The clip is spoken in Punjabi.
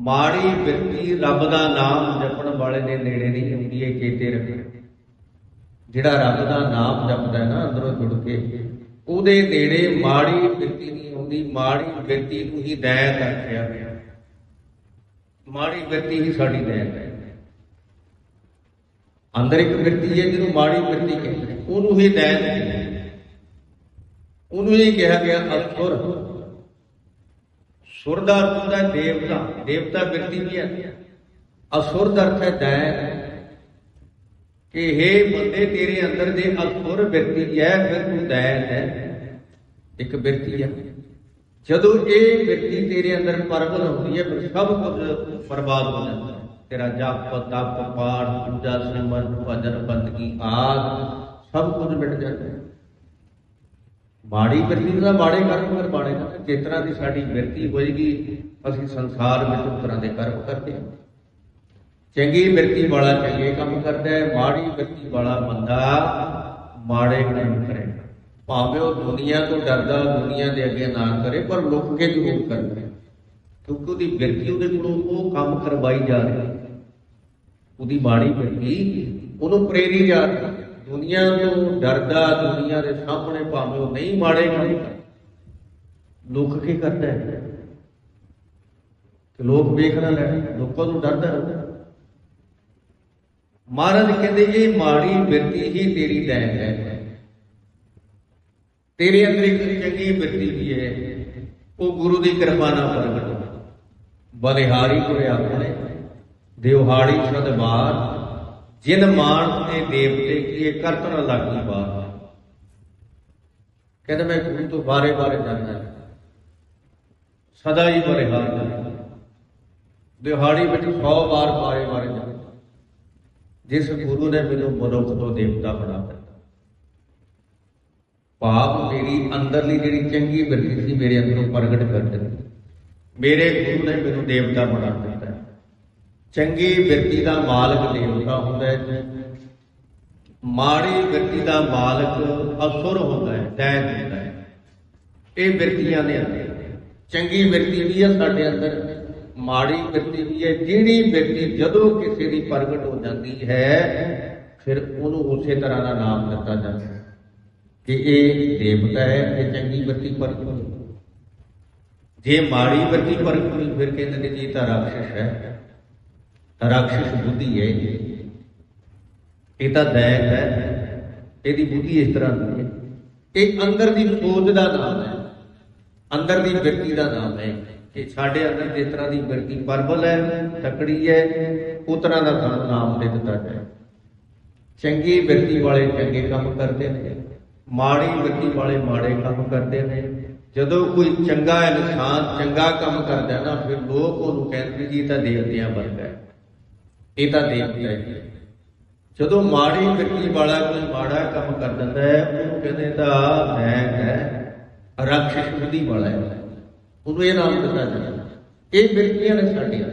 ਮਾੜੀ ਬਿਰਤੀ ਰੱਬ ਦਾ ਨਾਮ ਜਪਣ ਵਾਲੇ ਦੇ ਨੇੜੇ ਨਹੀਂ ਹੁੰਦੀ, ਇਹ ਚੇਤੇ ਰੱਖੋ। ਜਿਹੜਾ ਰੱਬ ਦਾ ਨਾਮ ਜਪਦਾ ਹੈ ਨਾ, ਅੰਦਰੋਂ ਜੁੜ ਕੇ, ਉਹਦੇ ਨੇੜੇ ਮਾੜੀ ਬਿਰਤੀ ਨਹੀਂ ਹੁੰਦੀ, ਮਾੜੀ ਬਿਰਤੀ ਨੂੰ ਹੀ ਦੈਨ ਰੱਖਿਆ ਗਿਆ ਮਾੜੀ ਬਿਰਤੀ ਹੀ ਸਾਡੀ ਦੈਨ ਹੈ। ਅੰਦਰ ਇੱਕ ਬਿਰਤੀ ਹੈ, ਜਿਹਨੂੰ ਮਾੜੀ ਬਿਰਤੀ ਕਹਿੰਦੇ ਉਹਨੂੰ ਹੀ ਦੈਨ ਉਹਨੂੰ ਹੀ ਕਿਹਾ ਗਿਆ ਅਸੁਰ ਸੁਰ ਦਾ ਅਰਥ ਹੁੰਦਾ ਹੈ ਦੇਵਤਾ ਦੇਵਤਾ ਬਿਰਤੀ ਵੀ ਹੈ। ਅਸੁਰ ਦਾ ਅਰਥ ਹੈ ਦੈਨ ਕਿ हे ਬੰਦੇ, ਤੇਰੇ ਅੰਦਰ ਜੇ ਅਸੁਰ ਬਿਰਤੀ ਹੈ, ਫਿਰ ਤੂੰ ਦੈਨ ਹੈ। ਇੱਕ ਬਿਰਤੀ ਹੈ। ਜਦੋਂ ਇਹ ਬਿਰਤੀ ਤੇਰੇ ਅੰਦਰ ਪਰਗਟ ਹੁੰਦੀ ਹੈ, ਫਿਰ ਸਭ ਕੁਝ ਬਰਬਾਦ ਹੋ ਜਾਂਦਾ ਹੈ। ਤੇਰਾ ਜਪ ਤਪ, ਪਾਠ, ਪੂਜਾ, ਸਿਮਰਨ, ਭਜਨ ਬੰਦਗੀ ਆਦ ਸਭ ਕੁਝ ਮਿਟ ਜਾਂਦਾ ਹੈ। ਮਾੜੀ ਬਿਰਤੀ ਦਾ ਮਾੜੇ ਕਰਮ ਕਰ ਮਾੜੇ ਕਰਮ ਜਿਸ ਤਰ੍ਹਾਂ ਦੀ ਸਾਡੀ ਬਿਰਤੀ ਹੋਏਗੀ, ਅਸੀਂ ਸੰਸਾਰ ਵਿੱਚ ਉਸ ਤਰ੍ਹਾਂ ਦੇ ਕਰਮ ਕਰਦੇ ਹਾਂ। ਚੰਗੀ ਬਿਰਤੀ ਵਾਲਾ ਚੰਗੇ ਕੰਮ ਕਰਦਾ ਹੈ, ਮਾੜੀ ਬਿਰਤੀ ਵਾਲਾ ਬੰਦਾ ਮਾੜੇ ਕੰਮ ਕਰੇਗਾ ਭਾਵੇਂ ਉਹ ਦੁਨੀਆ ਤੋਂ ਡਰਦਾ, ਦੁਨੀਆ ਦੇ ਅੱਗੇ ਨਾ ਕਰੇ, ਪਰ ਲੁਕ ਕੇ ਜ਼ਰੂਰ ਕਰਦਾ ਕਿਉਂਕਿ ਉਹਦੀ ਬਿਰਤੀ ਉਹਦੇ ਕੋਲੋਂ ਉਹ ਕੰਮ ਕਰਵਾਈ ਜਾ ਰਹੀ ਉਹਦੀ ਮਾੜੀ ਬਿਰਤੀ ਉਹਨੂੰ ਪ੍ਰੇਰੀ ਜਾ ਰਹੀ ਦੁਨੀਆ ਤੋਂ ਡਰਦਾ, ਦੁਨੀਆ ਦੇ ਸਾਹਮਣੇ ਭਾਵੇਂ ਉਹ ਨਹੀਂ ਮਾੜੇ ਕੰਮ ਲੋਕ ਕੀ ਕੇ ਕਰਦਾ ਹੈ? ਕਿ ਲੋਕ ਵੇਖ ਨਾ ਲੈਣ, ਲੋਕਾਂ ਤੋਂ ਡਰਦਾ ਰਹਿੰਦਾ ਮਹਾਰਾਜ ਕਹਿੰਦੇ, ਇਹ ਮਾੜੀ ਬਿਰਤੀ ਹੀ ਤੇਰੀ ਦੈਨ ਹੈ। ਤੇਰੇ ਅੰਦਰ ਇੱਕ ਚੰਗੀ ਬਿਰਤੀ ਵੀ ਹੈ। ਉਹ ਗੁਰੂ ਦੀ ਕਿਰਪਾ ਨਾਲ ਪ੍ਰਗਟ ਬਲਿਹਾਰੀ ਤੁਰਿਆ ਆਪਣੇ ਦਿਵਹਾੜੀ ਸਦਬਾਰ ਜਿਨ ਮਾਨ ਤੇ ਦੇਵਤੇ ਕੀ ਕਰਤ ਨ ਲਾਗੀ ਬਾਤ ਕਹਿੰਦਾ ਮੈਂ ਗੁਰੂ ਤੋਂ ਬਾਰੇ ਬਾਰੇ ਜਾਂਦਾ ਸਦਾ ਹੀ ਬਲਿਹਾਰ ਜਾਂਦਾ ਦਿਹਾੜੀ ਵਿੱਚ 100 ਵਾਰ ਬਾਰੇ ਬਾਰੇ ਜਾਂਦਾ ਜਿਸ ਗੁਰੂ ਨੇ ਮੈਨੂੰ ਮਨੁੱਖ ਤੋਂ ਦੇਵਤਾ ਬਣਾ ਦਿੱਤਾ। ਪਾਪ ਮੇਰੀ ਅੰਦਰਲੀ ਜਿਹੜੀ ਚੰਗੀ ਬਿਰਤੀ ਸੀ, ਮੇਰੇ ਅੰਦਰੋਂ ਪ੍ਰਗਟ ਕਰ ਦਿੱਤੀ। ਮੇਰੇ ਗੁਰੂ ਨੇ ਮੈਨੂੰ ਦੇਵਤਾ ਬਣਾ ਦਿੱਤਾ। ਚੰਗੀ ਬਿਰਤੀ ਦਾ ਮਾਲਕ ਦੇਵਤਾ ਹੁੰਦਾ ਹੈ। ਮਾੜੀ ਬਿਰਤੀ ਦਾ ਮਾਲਕ ਅਸੁਰ ਹੁੰਦਾ ਹੈ ਦੈਨ ਹੁੰਦਾ ਹੈ। ਇਹ ਬਿਰਤੀਆਂ ਦੇ ਅੰਦਰ। ਚੰਗੀ ਬਿਰਤੀ ਵੀ ਹੈ ਸਾਡੇ ਅੰਦਰ, ਮਾੜੀ ਬਿਰਤੀ ਵੀ ਹੈ। ਜਿਹੜੀ ਬਿਰਤੀ ਜਦੋਂ ਕਿਸੇ ਦੀ ਪ੍ਰਗਟ ਹੋ ਜਾਂਦੀ ਹੈ, ਫਿਰ ਉਹਨੂੰ ਉਸੇ ਤਰ੍ਹਾਂ ਦਾ ਨਾਮ ਦਿੱਤਾ ਜਾਂਦਾ ਹੈ ਕਿ ਇਹ ਦੇਵਤਾ ਹੈ, ਇਹ ਚੰਗੀ ਬਿਰਤੀ ਪ੍ਰਗਟ ਹੋਈ। ਜੇ ਮਾੜੀ ਬਿਰਤੀ ਪ੍ਰਗਟ ਹੋਈ, ਫਿਰ ਕਹਿੰਦੇ ਨੇ ਜੀ ਇਹ ਤਾਂ ਰਾਖਸ਼ ਹੈ। ਰਾਖਸ਼ ਬੁੱਧੀ ਹੈ ਇਹ। ਤਾਂ ਦੈਤ ਹੈ। ਇਹਦੀ ਬੁੱਧੀ ਇਸ ਤਰ੍ਹਾਂ ਦੀ ਹੈ। ਇਹ ਅੰਦਰ ਦੀ ਸੋਚ ਦਾ ਨਾਮ ਹੈ। ਅੰਦਰ ਦੀ ਬਿਰਤੀ ਦਾ ਨਾਮ ਹੈ। ਕਿ ਸਾਡੇ ਅੰਦਰ ਜਿਸ ਤਰ੍ਹਾਂ ਦੀ ਵਿਰਤੀ ਪਰਬਲ ਹੈ, ਤਕੜੀ ਹੈ ਉਸ ਤਰ੍ਹਾਂ ਦਾ ਨਾਮ ਦੇ ਦਿੱਤਾ ਹੈ। ਚੰਗੀ ਬਿਰਤੀ ਵਾਲੇ ਚੰਗੇ ਕੰਮ ਕਰਦੇ ਨੇ। ਮਾੜੀ ਵਿਰਤੀ ਵਾਲੇ ਮਾੜੇ ਕੰਮ ਕਰਦੇ ਨੇ। ਜਦੋਂ ਕੋਈ ਚੰਗਾ ਇਨਸਾਨ ਚੰਗਾ ਕੰਮ ਕਰਦਾ ਨਾ, ਫਿਰ ਲੋਕ ਉਹਨੂੰ ਕਹਿੰਦੇ ਜੀ ਇਹ ਤਾਂ ਦੇਵਤਿਆਂ ਵਰਗਾ ਹੈ। ਇਹ ਤਾਂ ਦੇਵਤਾ ਹੈ ਜਦੋਂ ਮਾੜੀ ਬਿਰਤੀ ਵਾਲਾ ਕੋਈ ਮਾੜਾ ਕੰਮ ਕਰ ਦਿੰਦਾ ਹੈ, ਉਹਨੂੰ ਕਹਿੰਦੇ ਤਾਂ ਮੈਂ ਹੈ ਰਾਖਸ਼ ਬੁੱਧੀ ਵਾਲਾ ਹੈ। ਉਹਨੂੰ ਇਹ ਨਾਮ ਦਿੱਤਾ ਜਾਂਦਾ ਇਹ ਬਿਰਤੀਆਂ ਨੇ ਸਾਡੀਆਂ।